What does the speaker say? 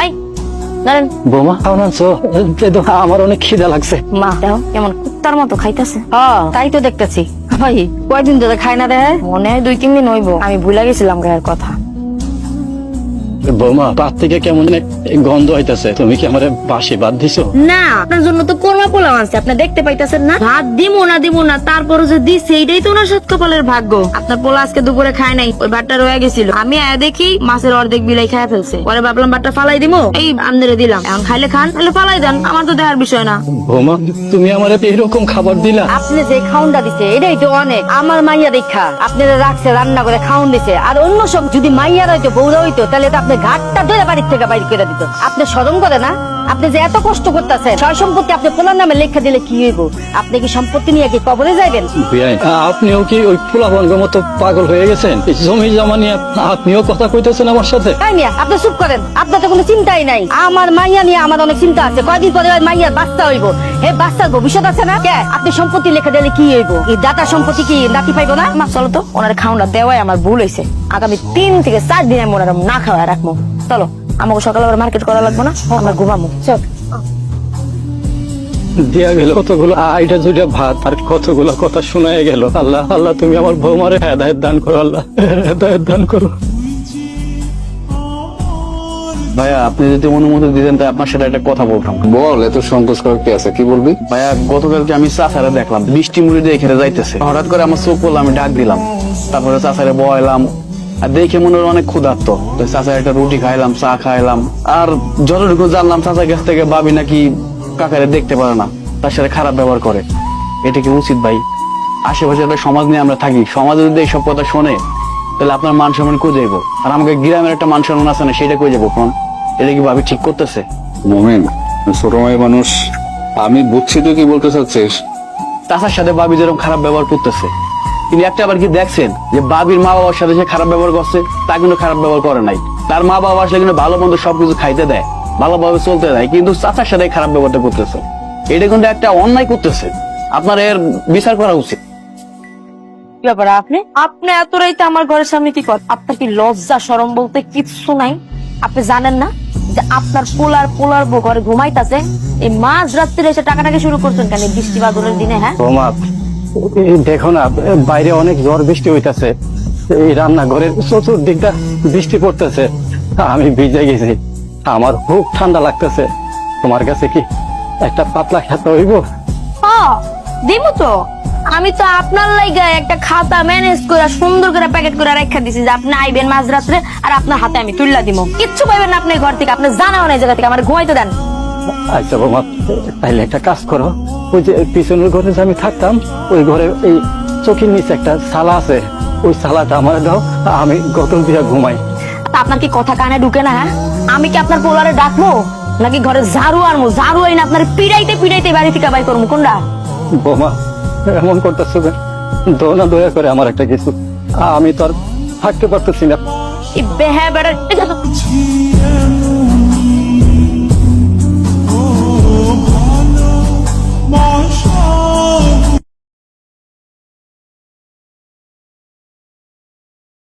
ভাই ধরেন। বৌমা কেমন আছো? তো আমার অনেক খিদা লাগছে। মা দাও কেমন কুত্তার মতো খাইতেছে। হ্যাঁ। তাই তো দেখতেছি। ভাই কয়দিন ধরে খাই না দেয়? মনে হয় দুই তিন দিন হইব। আমি ভুলে গেছিলাম গায়ের কথা। বৌমা পাত থেকে কেমন গন্ধ হইতাছে। তুমি কি আমার বাসি বাদ দিছো? না আপনার জন্য তো কোরমা পোলাও আনছে। আপনি দেখতে পাইতেছেন না? ভাত দিমু না দিমু না তারপরে যে দিছে এইটাই তো ওনার সাত ভাগ্য। আপনার পোলা আজকে দুপুরে খায় নাই ওই ভাতটা রয়ে গেছিল। আমি আয়া দেখি মাছের অর্ধেক বিলাই খায় ফেলছে। পরে ভাবলাম ভাতটা ফালাই দিমু। এই আমদের দিলাম। এখন খাইলে খান তাহলে ফালাই দেন আমার তো দেখার বিষয় না। বৌমা তুমি আমার এইরকম খাবার দিলা? আপনি যে খাউনটা দিছে এটাই তো অনেক। আমার মাইয়া দেখা আপনারা রাখছে রান্না করে খাউন দিছে। আর অন্য সব যদি মাইয়ার হইতো বৌরা হইতো তাহলে তো আপনি ঘাটটা ধরে বাড়ির থেকে বাইর করে দিত। আপনি স্মরণ করে না? আপনি যে এত কষ্ট করতেছেন সয় সম্পত্তি আপনি পোলার নামে লেখা দিলে কি হইব? আপনি কি সম্পত্তি নিয়ে কি কবরে যাইবেন? আপনিও কি ওই পোলাপানগের মতো পাগল হয়ে গেছেন? জমি জমা নিয়ে আপনিও কথা কইতেছেন আমার সাথে? তাই মিয়া আপনি চুপ করেন। আপনার তো কোনো চিন্তাই নাই। আমার মাইয়া নিয়ে আমার অনেক চিন্তা আছে। কয়দিন পরে মাইয়ার বাচ্চা হইব? হে বাচ্চার ভবিষ্যৎ আছে না? কে? আপনি সম্পত্তি লেখা দিলে কি হইব? এই দাতা সম্পত্তি কি নাতি পাইবো না? মা চলো তো। ওনার খাওয়াটা দেওয়াই আমার ভুল হয়েছে আগামী তিন থেকে চার দিন আমি ওনার না খাওয়া রাখব। চলো। আমাকে সকালে আবার মার্কেট করা লাগবে না? আমরা ঘুমাবো। চল। দিয়া গেল কতগুলো আইটা দুইটা ভাত আর কতগুলো কথা শোনায় গেল। আল্লাহ আল্লাহ তুমি আমার বৌমারে হেদায়ত দান করো আল্লাহ হেদায়ত দান করো। ভাইয়া আপনি যদি অনুমতি দিতেন তাই আপনার সাথে একটা কথা বলতাম। বল এত সংকোচ করার কি আছে? কি বলবি? ভাইয়া গতকালকে আমি চাচারে দেখলাম বৃষ্টি মুড়ি দিয়ে খেতে যাইতেছে। হঠাৎ করে আমার চোখ পড়ল আমি ডাক দিলাম। তারপরে চাচারে বয়লাম আর দেখে মনে হলো অনেক ক্ষুধার্ত। তো চাচার একটা রুটি খাইলাম চা খাইলাম। আর যতটুকু জানলাম চাচার কাছ থেকে ভাবি নাকি কাকারে দেখতে পারে না তার সাথে খারাপ ব্যবহার করে। এটা কি উচিত ভাই? আশেপাশে একটা সমাজ নিয়ে আমরা থাকি। সমাজে যদি এইসব কথা শোনে তাহলে আপনার মান সম্মান কই যাইব? আর আমাকে গ্রামের একটা মান সম্মান আছে না সেটা কই যাব কোন? এটা কি ভাবি ঠিক করতেছে? মোমেন ছোট মায়ের মানুষ আমি বুঝছি তুই কি বলতে চাচ্ছিস। চাচার সাথে ভাবি যেরকম খারাপ ব্যবহার করতেছে। তিনি একটা আবার কি দেখছেন? যে বাবির মা বাবার সাথে সে খারাপ ব্যবহার করছে তা কিন্তু খারাপ ব্যবহার করে নাই। তার মা বাবা আসলে কিন্তু ভালো মন্দ সবকিছু খাইতে দেয় ভালোভাবে চলতে দেয় কিন্তু চাচার সাথে খারাপ ব্যবহারটা করতেছে। এটা কিন্তু একটা অন্যায় করতেছে। আপনার এর বিচার করা উচিত। ব্যাপার আপনি? আপনি এত রাইতে আমার ঘরের সামনে কি কর আপনার কি লজ্জা সরম বলতে কিচ্ছু নাই? আপনি জানেন না যে আপনার পোলার পোলার বউ ঘরে ঘুমাইতাছে এই মাঝ রাত্রিরে এসে টাকাটাকে শুরু করছেন কেন বৃষ্টি বাদলের দিনে হ্যাঁ? দেখো না বাইরে অনেক ঝড় বৃষ্টি হইতাছে। এই রান্নাঘরের চতুর্দিকটা বৃষ্টি পড়তেছে। আমি ভিজে গেছি। আমার খুব ঠান্ডা লাগতেছে। তোমার কাছে কি একটা পাতলা খেতে হইব? দিমু তো। আমি তো আপনার লাইগা একটা খাতা ম্যানেজ করে সুন্দর করে প্যাকেট করে রেখা দিছি যে আপনি আইবেন মাঝরাত্রে আর আপনার হাতে আমি তুললা দিমু কিচ্ছু পাইবেন না আপনি ঘর থেকে আপনি জানাও না জায়গা থেকে আমার ঘুমাইতে দেন। আচ্ছা বৌমা তাইলে একটা কাজ করো। ওই যে পিছনের ঘরে যে আমি থাকতাম ওই ঘরে এই চোখের নিচে একটা সালা আছে। ওই সালাটা আমার দাও আমি গতল দিয়ে ঘুমাই। আপনার কি কথা কানে ঢুকে না হ্যাঁ? আমি কি আপনার পোলারে ডাকবো? নাকি ঘরে ঝাড়ু আনব? ঝাড়ু আইনা আপনার পিড়াইতে পিড়াইতে বাড়ি থেকে বাই করব কোনটা বোমা এমন করতেছো কেন? দো দয়া করে আমার একটা কিছু। আমি তো আর থাকতে পারতেছি না। এই বেহা বেড়ার